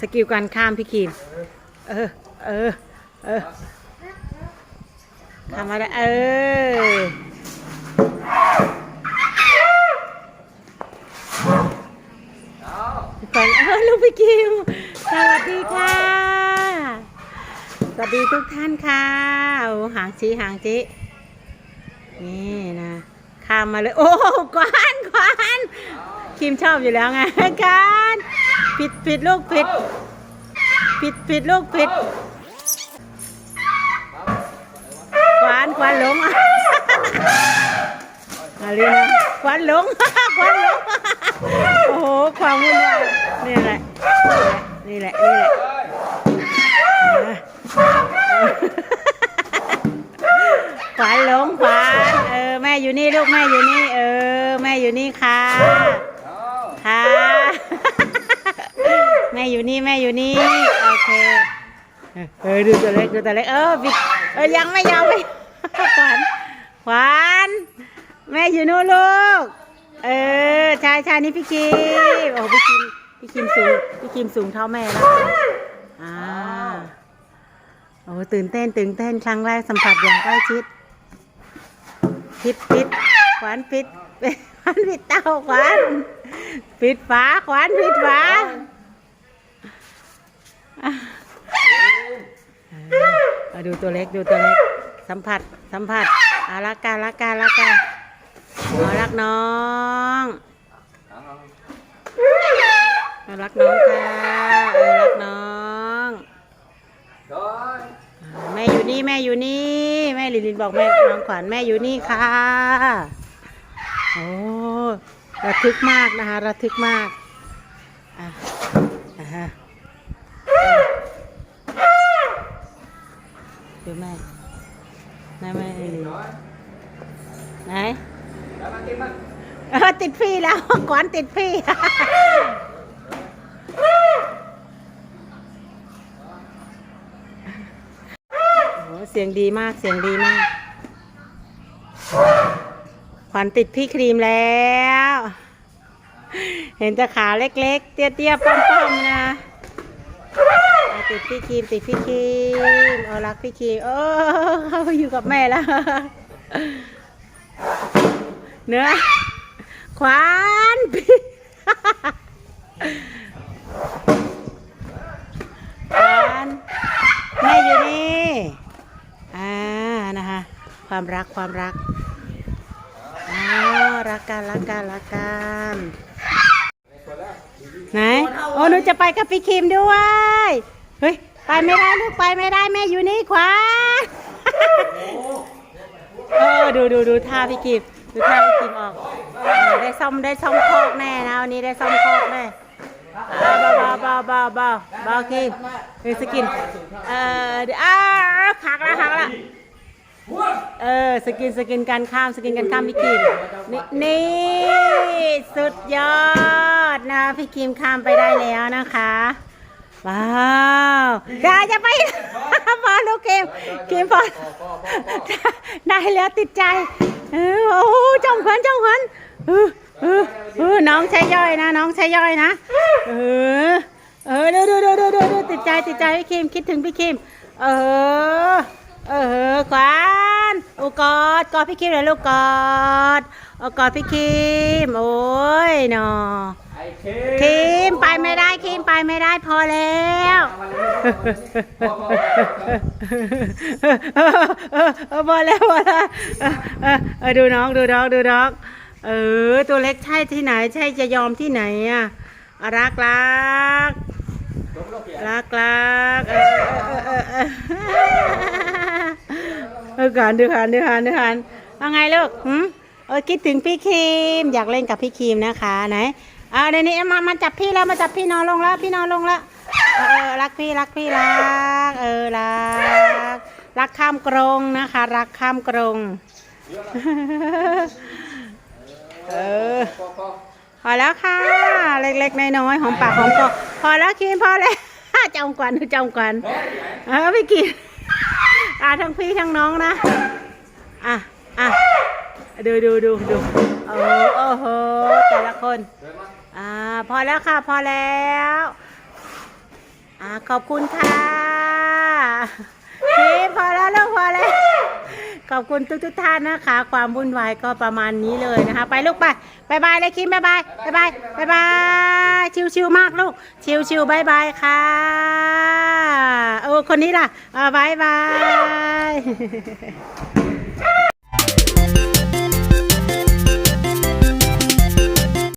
สกิลการข้ามพี่คีมเออ เออ เออทำอะไรเออก่อนเออลูกพี่คิว สวัสดีค่ะ สวัสดีทุกท่านค่ะโอ้หางชี้หางชี้นี่นะข้ามมาเลย โอ้กวานกวานคิมชอบอยู่แล้วไงกัน ผิดผิดลูกผิดผิดผิดลูกผิดกวานกวานหลงอะไรนะควันหลงควันหลงโอ้โหความวุ่นวายนี่แหละนี่แหละนี่แหละขวานหลงขวานเออแม่อยู่นี่ลูกแม่อยู่นี่ เออ แม่อยู่นี่ค่ะค่ะ ม่อยู่นี่แม่อยู่นี่โอเคเออดูตัวเล็กดูตัวเล็กเออบิดเออยังไม่ยังไม่ขวานขวานแม่อยู่นู่นลูกเออช่ใช่นี่พี่คิมโอ้พี่คิมพี่คิมสูงพี่คิมสูงเท่าแม่แล้วอ่าโอ้ตื่นเต้นตื่นเต้นครั้งแรกสัมผัสอย่างใกล้ชิดปิดปิดขวานปิดขวานปิดเต้าขวานปิดฝาขวานปิดฝา อะเอาดูตัวเล็กดูตัวเล็ก สัมผัสสัมผัสอารักกันรักกันรักกันอ๋อรักน้องรักน้องค่ะเออรักน้องแม่อยู่นี่แม่อยู่นี่ แม่ลินลินบอกแม่น้องขวัญแม่อยู่นี่ค่ะโอ้ระทึกมากนะคะระทึกมากอะอะ ดูแม่แม่แม่ไหนเออติดพี่แล้วก่อนติดพี่โอ้เสียงดีมากเสียงดีมากขวัญติดพี่ครีมแล้ว เห็นแต่ขาเล็กๆ เตี้ยๆป้อมๆนะ ติดพี่ครีมติดพี่ครีมเอารักพี่ครีมเออเขาอยู่กับแม่แล้วเนื้อขวานพี่ขวานแม่อยู่นี่อ่านะคะความรักความรักอ้าวรักกันรักกันรักกันไหนโอ้หนูจะไปกับพี่คิมด้วย ไปไม่ได้ลูกไปไม่ได้แม่อยู่นี่ขวาเออดูดูดูท่าพี่กิมดูท่าพี่กิมออกเออได้ซ่อมได้ซ่อมโคอกแน่นะวันนี้ได้ซ่อมโคอกแน่อ่าเบาเบาเบาเบาเบาเบาคิมเฮ้ยสกินเออเดี๋ยวอ้าวหักละหักละเออสกินสกินการข้ามสกินการข้ามพี่กิมนี่นี่สุดยอดนะพี่กิมข้ามไปได้แล้วนะคะ ว้าวอย่าจะไปพอลูกเกมเกมพอได้แล้วติดใจเออโอ้โหจ้องขวัญจ้องขวัญเออเออเออน้องใช้ย่อยนะ น้องใช้ย่อยนะเออเออดูดูดูดูดูดูติดใจติดใจพี่คิมคิดถึงพี่คิมเออเออขวัญโอ้กอดกอดพี่คิมเลยลูกกอด เอากอดพี่คิม โอ้ยเนาะคิมไปไม่ได้คิมไปไม่ได้พอแล้วเออเออเออพอแล้วพอแล้วเออเออเออดูน้องดูน้องดูน้องเออ ตัวเล็กใช่ที่ไหน ใช่จะยอมที่ไหนอะอะรักรักรักรักเออเออเออเออเออการดูหันดูหันดูหันว่าไงลูกหืมเออ คิดถึงพี่คิมอยากเล่นกับพี่คิมนะคะไหนเอาเดี๋ยวนี้มามาจับพี่แล้วมาจับพี่นอนลงแล้วพี่นอนลงแล้วเออรักพี่รักพี่รัก เออรักรักข้ามกรงนะคะ รักข้ามกรงเออพอแล้วค่ะ เล็กๆน้อยๆหอมปากหอมคอพอแล้วคิมพอแล้วจำกวันจำกวันเออพี่กินอะทั้งพี่ทั้งน้องนะ อะอะ ดูดูดูดูโอ้โหโอ้โหแต่ละคนอ่าพอแล้วค่ะพอแล้วอ่าขอบคุณค่ะเคพอแล้วลูกพอแล้วขอบคุณทุกทุกท่านนะคะ ความวุ่นวายก็ประมาณนี้เลยนะคะ ไปลูกไปบายบายเลยคิมบายบายบายบายบายบายชิวๆมากลูก ชิวๆบายบายค่ะโอ้คนนี้ล่ะอ่าบายบาย